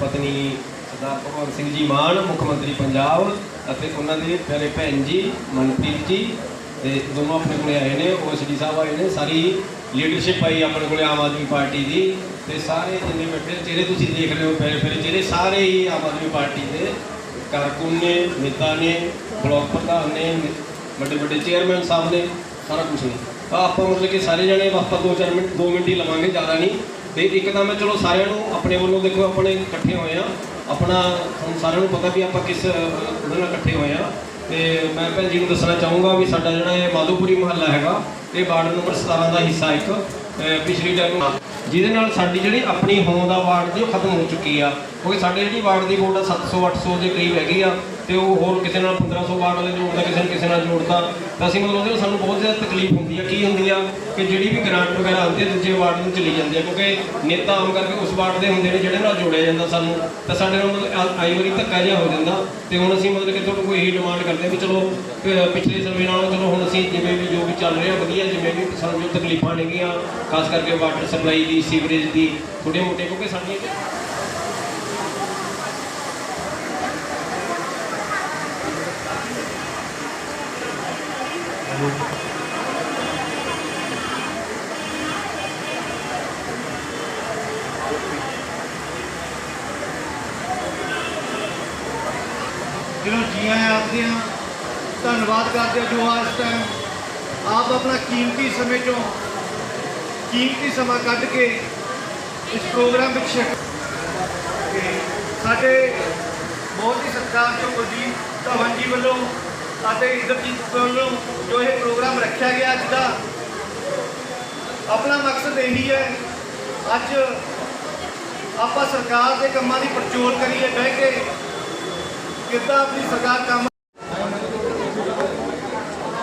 ਪਤਨੀ ਸਰਦਾਰ ਭਗਵੰਤ ਸਿੰਘ ਜੀ ਮਾਨ, ਮੁੱਖ ਮੰਤਰੀ ਪੰਜਾਬ ਅਤੇ ਉਹਨਾਂ ਦੇ ਪਿਆਰੇ ਭੈਣ ਜੀ ਮਨਪ੍ਰੀਤ ਜੀ, ਤੇ ਦੋਨੋਂ ਆਪਣੇ ਕੋਲੇ ਆਏ ਨੇ ਓਐਸਡੀ ਸਾਹਿਬ ਆਏ ਨੇ, ਸਾਰੀ ਲੀਡਰਸ਼ਿਪ ਆਈ ਆਪਣੇ ਕੋਲੇ ਆਮ ਆਦਮੀ ਪਾਰਟੀ ਦੀ, ਤੇ ਸਾਰੇ ਜਿੰਨੇ ਬੈਠੇ ਚਿਹਰੇ ਤੁਸੀਂ ਦੇਖ ਰਹੇ ਹੋ ਪਿਆਰੇ ਪਿਆਰੇ ਚਿਹਰੇ ਸਾਰੇ ਹੀ ਆਮ ਆਦਮੀ ਪਾਰਟੀ ਦੇ ਕਾਰਕੁਨ ਨੇ, ਨੇਤਾ ਨੇ, ਬਲਾਕ ਪ੍ਰਧਾਨ ਨੇ, ਵੱਡੇ ਵੱਡੇ ਚੇਅਰਮੈਨ ਸਾਹਿਬ ਨੇ, ਸਾਰਾ ਕੁਝ ਨੇ। ਤਾਂ ਆਪਾਂ ਮਤਲਬ ਕਿ ਸਾਰੇ ਜਣੇ ਆਪਾਂ ਦੋ ਚਾਰ ਮਿੰਟ 2 ਮਿੰਟ ਹੀ ਲਵਾਂਗੇ, ਜ਼ਿਆਦਾ ਨਹੀਂ। ਤੇ ਇੱਕ ਤਾਂ ਮੈਂ ਚਲੋ ਸਾਰਿਆਂ ਨੂੰ ਆਪਣੇ ਵੱਲੋਂ ਦੇਖੋ ਆਪਣੇ ਇਕੱਠੇ ਹੋਏ ਆ। ਆਪਣਾ ਹੁਣ ਸਾਰਿਆਂ ਨੂੰ ਪਤਾ ਵੀ ਆਪਾਂ ਕਿਸ ਉਹਦੇ ਨਾਲ ਇਕੱਠੇ ਹੋਏ ਆ। ਤੇ ਮੈਂ ਭੈਣ ਜੀ ਨੂੰ ਦੱਸਣਾ ਚਾਹੂੰਗਾ ਵੀ ਸਾਡਾ ਜਿਹੜਾ ਇਹ ਮਾਧੋਪੁਰੀ ਮਹੱਲਾ ਹੈਗਾ ਇਹ ਵਾਰਡ ਨੰਬਰ 17 ਦਾ ਹਿੱਸਾ ਇੱਕ ਅਹ, ਪਿਛਲੀ ਟਾਈਮ ਜਿਹਦੇ ਨਾਲ ਸਾਡੀ ਜਿਹੜੀ ਆਪਣੀ ਹੋਂਦ ਆ ਵਾਰਡ ਦੀ ਉਹ ਖਤਮ ਹੋ ਚੁੱਕੀ ਆ। ਕਿਉਂਕਿ ਸਾਡੇ ਜਿਹੜੀ ਵਾਰਡ ਦੀ ਵੋਟ ਆ 700 800 ਦੇ ਕਰੀਬ ਹੈਗੀ ਆ। ਤੇ ਉਹ ਹੋਰ ਕਿਸੇ ਨਾਲ 1500 ਵਾਰਡ ਵਾਲੇ ਜੋੜਦਾ ਕਿਸੇ ਨੂੰ ਕਿਸੇ ਨਾਲ ਜੋੜਦਾ ਤਾਂ ਅਸੀਂ ਮਤਲਬ ਉਹਦੇ ਨਾਲ ਸਾਨੂੰ ਬਹੁਤ ਜ਼ਿਆਦਾ ਤਕਲੀਫ ਹੁੰਦੀ ਆ। ਕੀ ਹੁੰਦੀ ਆ ਕਿ ਜਿਹੜੀ ਵੀ ਗ੍ਰਾਂਟ ਵਗੈਰਾ ਆਉਂਦੀ ਹੈ ਦੂਜੇ ਵਾਰਡ ਨੂੰ ਚਲੀ ਜਾਂਦੀ ਆ, ਕਿਉਂਕਿ ਨੇਤਾ ਆਮ ਕਰਕੇ ਉਸ ਵਾਰਡ ਦੇ ਹੁੰਦੇ ਨੇ ਜਿਹੜੇ ਨਾਲ ਜੋੜਿਆ ਜਾਂਦਾ ਸਾਨੂੰ। ਤਾਂ ਸਾਡੇ ਨਾਲ ਮਤਲਬ ਆ- ਆਈ ਵਾਰੀ ਧੱਕਾ ਜਿਹਾ ਹੋ ਜਾਂਦਾ ਤੇ ਹੁਣ ਅਸੀਂ ਮਤਲਬ ਕਿ ਤੁਹਾਨੂੰ ਕੋਈ ਇਹੀ ਡਿਮਾਂਡ ਕਰਦੇ ਆ ਵੀ ਚਲੋ ਪਿਛਲੇ ਸਮੇਂ ਨਾਲੋਂ ਚਲੋ ਹੁਣ ਅਸੀਂ ਜਿਵੇਂ ਵੀ ਜੋ ਵੀ ਚੱਲ ਰਿਹਾ ਵਧੀਆ, ਜਿਵੇਂ ਵੀ ਸਾਨੂੰ ਜੋ ਤਕਲੀਫਾਂ ਨੇਗੀਆਂ, ਖਾਸ ਕਰਕੇ ਵਾਟਰ ਸਪਲਾਈ ਦੀ ਸੀਵਰੇਜ ਦੀ ਥੋੜੇ ਮੋਟੇ, ਕਿਉਂਕਿ ਸਾਡੀਆਂ ਜਿਹਨੂੰ ਜੀ ਆਖਦੇ ਹਾਂ ਧੰਨਵਾਦ ਕਰਦੇ ਹਾਂ ਜੋ ਅੱਜ ਟਾਈਮ ਆਪ ਆਪਣਾ ਕੀਮਤੀ ਸਮੇਂ ਚੋਂ ਕੀਮਤੀ ਸਮਾਂ ਕੱਢ ਕੇ ਇਸ ਪ੍ਰੋਗਰਾਮ ਵਿੱਚ ਸਾਡੇ ਬਹੁਤ ਹੀ ਸਤਿਕਾਰ ਤੋਂ ਗੁਰਜੀਤ ਧਵਨ ਜੀ ਵੱਲੋਂ ਸਾਡੇ ਇੰਦਰਜੀਤ ਵੱਲੋਂ ਜੋ ਇਹ ਪ੍ਰੋਗਰਾਮ ਰੱਖਿਆ ਗਿਆ ਅੱਜ ਦਾ, ਆਪਣਾ ਮਕਸਦ ਇਹੀ ਹੈ, ਅੱਜ ਆਪਾਂ ਸਰਕਾਰ ਦੇ ਕੰਮਾਂ ਦੀ ਪੜਚੋਲ ਕਰੀਏ, ਬਹਿ ਕੇ ਕਿੱਦਾਂ ਆਪਣੀ ਸਰਕਾਰ ਕੰਮ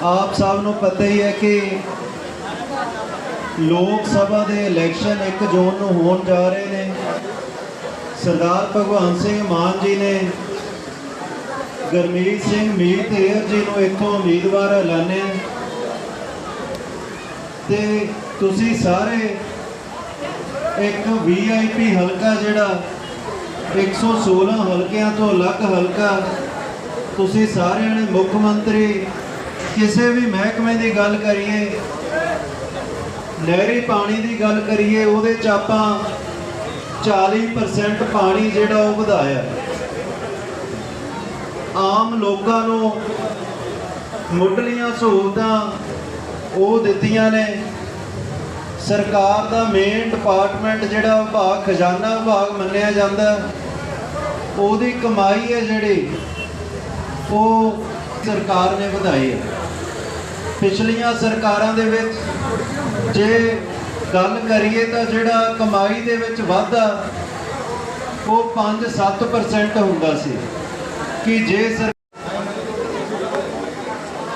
ਆਪ ਸਭ ਨੂੰ ਪਤਾ ਹੀ ਹੈ ਕਿ ਲੋਕ ਸਭਾ ਦੇ ਇਲੈਕਸ਼ਨ 1 ਜੂਨ ਨੂੰ ਹੋਣ ਜਾ ਰਹੇ ਨੇ। ਸਰਦਾਰ ਭਗਵੰਤ ਸਿੰਘ ਮਾਨ ਜੀ ਨੇ ਗਰਮੀਤ ਸਿੰਘ ਮੀਤ ਏਅਰ ਜੀ ਨੂੰ ਇੱਥੋਂ ਉਮੀਦਵਾਰ ਐਲਾਨਿਆ ਤੇ ਤੁਸੀਂ ਸਾਰੇ ਇੱਕ ਵੀਆਈਪੀ ਹਲਕਾ ਜਿਹੜਾ 116 ਹਲਕਿਆਂ ਤੋਂ ਅਲੱਗ ਹਲਕਾ, ਤੁਸੀਂ ਸਾਰਿਆਂ ਨੇ ਮੁੱਖ ਮੰਤਰੀ, ਕਿਸੇ ਵੀ ਮਹਿਕਮੇ ਦੀ ਗੱਲ ਕਰੀਏ, ਨਹਿਰੀ ਪਾਣੀ ਦੀ ਗੱਲ ਕਰੀਏ, ਉਹਦੇ ਚ ਆਪਾਂ 40% ਪਾਣੀ ਜਿਹੜਾ ਉਹ ਵਧਾਇਆ। ਆਮ ਲੋਕਾਂ ਨੂੰ ਮੁੱਢਲੀਆਂ ਸਹੂਲਤਾਂ ਉਹ ਦਿੱਤੀਆਂ ਨੇ। ਸਰਕਾਰ ਦਾ ਮੇਨ ਡਿਪਾਰਟਮੈਂਟ ਜਿਹੜਾ ਵਿਭਾਗ ਖਜ਼ਾਨਾ ਵਿਭਾਗ ਮੰਨਿਆ ਜਾਂਦਾ। ਉਹਦੀ ਕਮਾਈ ਹੈ ਜਿਹੜੀ, ਉਹ ਸਰਕਾਰ ਨੇ ਵਧਾਈ ਹੈ। ਪਿਛਲੀਆਂ ਸਰਕਾਰਾਂ ਦੇ ਵਿੱਚ ਜੇ ਗੱਲ ਕਰੀਏ ਤਾਂ ਜਿਹੜਾ ਕਮਾਈ ਦੇ ਵਿੱਚ ਵਾਧਾ, ਉਹ 5-7% ਹੁੰਦਾ ਸੀ। ਕਿ ਜੇ ਸਰ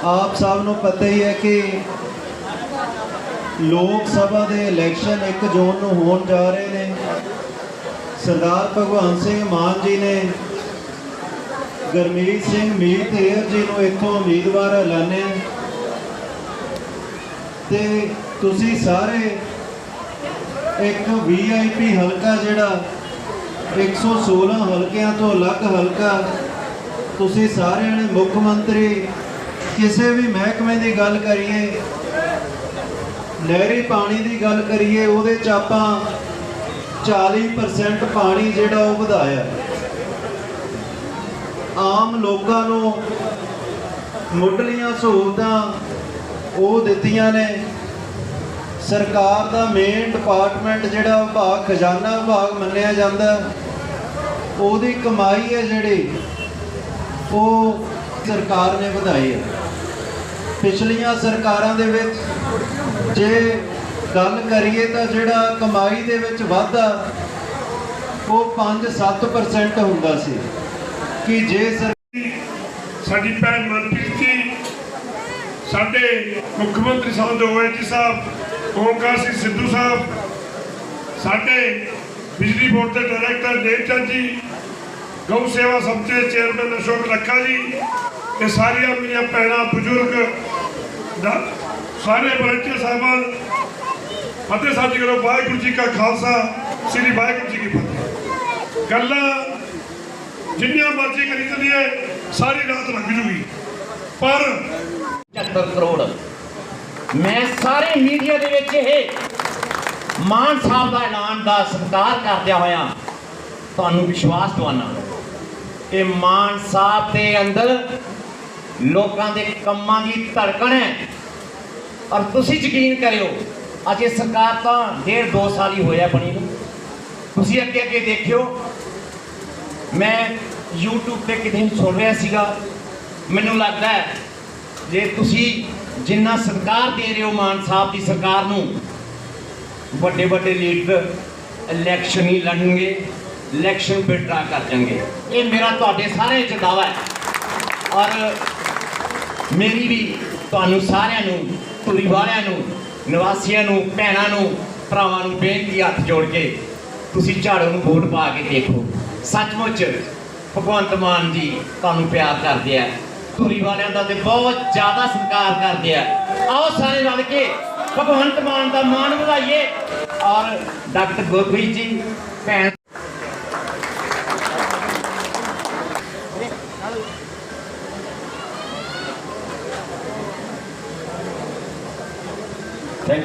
ਆਪ ਸਭ ਨੂੰ ਪਤਾ ਹੀ ਹੈ ਕਿ ਲੋਕ ਸਭਾ ਦੇ ਇਲੈਕਸ਼ਨ 1 ਜੂਨ ਨੂੰ ਹੋਣ ਜਾ ਰਹੇ ਨੇ। ਸਰਦਾਰ ਭਗਵੰਤ ਸਿੰਘ ਮਾਨ ਜੀ ਨੇ ਗਰਮੀਤ ਸਿੰਘ ਮੀਤ ਏਅਰ ਜੀ ਨੂੰ ਇੱਥੋਂ ਉਮੀਦਵਾਰ ਐਲਾਨਿਆ ਤੇ ਤੁਸੀਂ ਸਾਰੇ ਇੱਕ ਵੀਆਈਪੀ ਹਲਕਾ ਜਿਹੜਾ 116 ਹਲਕਿਆਂ ਤੋਂ ਅਲੱਗ ਹਲਕਾ ਤੁਸੀਂ ਸਾਰਿਆਂ ਨੇ ਮੁੱਖ ਮੰਤਰੀ ਕਿਸੇ ਵੀ ਮਹਿਕਮੇ ਦੀ ਗੱਲ ਕਰੀਏ ਨਹਿਰੀ ਪਾਣੀ ਦੀ ਗੱਲ ਕਰੀਏ, ਉਹਦੇ ਚ ਆਪਾਂ 40% ਪਾਣੀ ਜਿਹੜਾ ਉਹ ਵਧਾਇਆ। ਆਮ ਲੋਕਾਂ ਨੂੰ ਮੁੱਢਲੀਆਂ ਸਹੂਲਤਾਂ ਉਹ ਦਿੱਤੀਆਂ ਨੇ। ਸਰਕਾਰ ਦਾ ਮੇਨ ਡਿਪਾਰਟਮੈਂਟ ਜਿਹੜਾ ਵਿਭਾਗ ਖਜ਼ਾਨਾ ਵਿਭਾਗ ਮੰਨਿਆ ਜਾਂਦਾ। ਉਹਦੀ ਕਮਾਈ ਹੈ ਜਿਹੜੀ ਉਹ ਸਰਕਾਰ ਨੇ ਵਧਾਈ ਹੈ। ਪਿਛਲੀਆਂ ਸਰਕਾਰਾਂ ਦੇ ਵਿੱਚ ਜੇ ਗੱਲ ਕਰੀਏ ਤਾਂ ਜਿਹੜਾ ਕਮਾਈ ਦੇ ਵਿੱਚ ਵਾਧਾ ਉਹ 5-7% ਹੁੰਦਾ ਸੀ। ਕਿ ਜੇ ਸਰ ਸਾਡੀ ਭੈਣ ਮਨਪ੍ਰੀਤ ਜੀ, ਸਾਡੇ ਮੁੱਖ ਮੰਤਰੀ ਸਾਹਿਬ ਓਐਸਡੀ ਸਾਹਿਬ ਓਮਕਾਰ ਸਿੰਘ ਸਿੱਧੂ ਸਾਹਿਬ, ਸਾਡੇ ਬਿਜਲੀ ਬੋਰਡ ਦੇ ਡਾਇਰੈਕਟਰ ਦੇਵਚੰਦ ਜੀ ਗਊ ਸੇਵਾ ਸੰਸਥਾ ਚੇਅਰਮੈਨ ਅਸ਼ੋਕ ਲੱਖਾ ਜੀ ਇਹ ਸਾਰੀਆਂ ਮੇਰੀਆਂ ਭੈਣਾਂ, ਬਜ਼ੁਰਗ ਸਾਰੇ ਵਲੰਟੀਅਰ ਸਾਹਿਬਾਨ, ਫਤਿਹ ਸਾਹਿਬ ਜੀ ਕਰੋ, ਵਾਹਿਗੁਰੂ ਜੀ ਕਾ ਖਾਲਸਾ, ਸ੍ਰੀ ਵਾਹਿਗੁਰੂ ਜੀ ਕੀ ਫਤਿਹ। ਗੱਲਾਂ ਜਿੰਨੀਆਂ ਮਰਜ਼ੀ ਕਰੀ ਚੱਲੀਏ ਸਾਰੀ ਰਾਤ ਲੰਘ ਜੂਗੀ। ਪਰ 75 ਕਰੋੜ। ਮੈਂ ਸਾਰੇ ਮੀਡੀਆ ਦੇ ਵਿੱਚ ਇਹ ਮਾਨ ਸਾਹਿਬ ਦਾ ਐਲਾਨ ਦਾ ਸਤਿਕਾਰ ਕਰਦਿਆਂ ਹੋਇਆ ਤੁਹਾਨੂੰ ਵਿਸ਼ਵਾਸ ਦਿਵਾਨਾ। ਕਿ ਮਾਨ ਸਾਹਿਬ ਦੇ ਅੰਦਰ ਲੋਕਾਂ ਦੇ ਕੰਮਾਂ ਦੀ ਧੜਕਣ ਹੈ। ਔਰ ਤੁਸੀਂ ਯਕੀਨ ਕਰਿਓ, ਅੱਜ ਸਰਕਾਰ ਤਾਂ ਡੇਢ ਦੋ ਸਾਲ ਹੀ ਹੋਇਆ ਬਣੀ ਨੂੰ। ਤੁਸੀਂ ਅੱਗੇ ਅੱਗੇ ਦੇਖਿਓ, ਮੈਂ YouTube ਤੇ ਕਿਤੇ ਸੁਣ ਰਿਹਾ ਸੀਗਾ। ਮੈਨੂੰ ਲੱਗਦਾ ਹੈ, ਜੇ ਤੁਸੀਂ ਜਿੰਨਾ ਸਰਕਾਰ ਦੇ ਰਹੇ ਹੋ ਮਾਨ ਸਾਹਿਬ ਦੀ ਸਰਕਾਰ ਨੂੰ, ਵੱਡੇ ਵੱਡੇ ਲੀਡਰ ਇਲੈਕਸ਼ਨ ਹੀ ਲੜਨਗੇ। ਇਲੈਕਸ਼ਨ ਵਿਡਰਾ ਕਰ ਜਾਣਗੇ। ਇਹ ਮੇਰਾ ਤੁਹਾਡੇ ਸਾਰੇ ਚ ਦਾਵਾ ਹੈ। ਔਰ ਮੇਰੀ ਵੀ ਤੁਹਾਨੂੰ ਸਾਰਿਆਂ ਨੂੰ, ਧੂਰੀ ਵਾਲਿਆਂ ਨੂੰ, ਨਿਵਾਸੀਆਂ ਨੂੰ, ਭੈਣਾਂ ਨੂੰ, ਭਰਾਵਾਂ ਨੂੰ ਬੇਨਤੀ ਹੱਥ ਜੋੜ ਕੇ ਤੁਸੀਂ ਝਾੜੂ ਨੂੰ ਵੋਟ ਪਾ ਕੇ ਦੇਖੋ। ਸੱਚਮੁੱਚ ਭਗਵੰਤ ਮਾਨ ਜੀ ਤੁਹਾਨੂੰ ਪਿਆਰ ਕਰਦੇ ਆ। ਧੂਰੀ ਵਾਲਿਆਂ ਦਾ ਤੇ ਬਹੁਤ ਜ਼ਿਆਦਾ ਸਤਿਕਾਰ ਕਰਦੇ ਆ। ਆਓ ਸਾਰੇ ਰਲ ਕੇ ਭਗਵੰਤ ਮਾਨ ਦਾ ਮਾਣ ਵਧਾਈਏ। ਔਰ ਡਾਕਟਰ ਗੁਰਪ੍ਰੀਤ ਜੀ, ਭੈਣ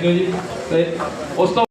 ਥੈਂਕ ਯੂ ਜੀ ਤੇ ਉਸ ਤੋਂ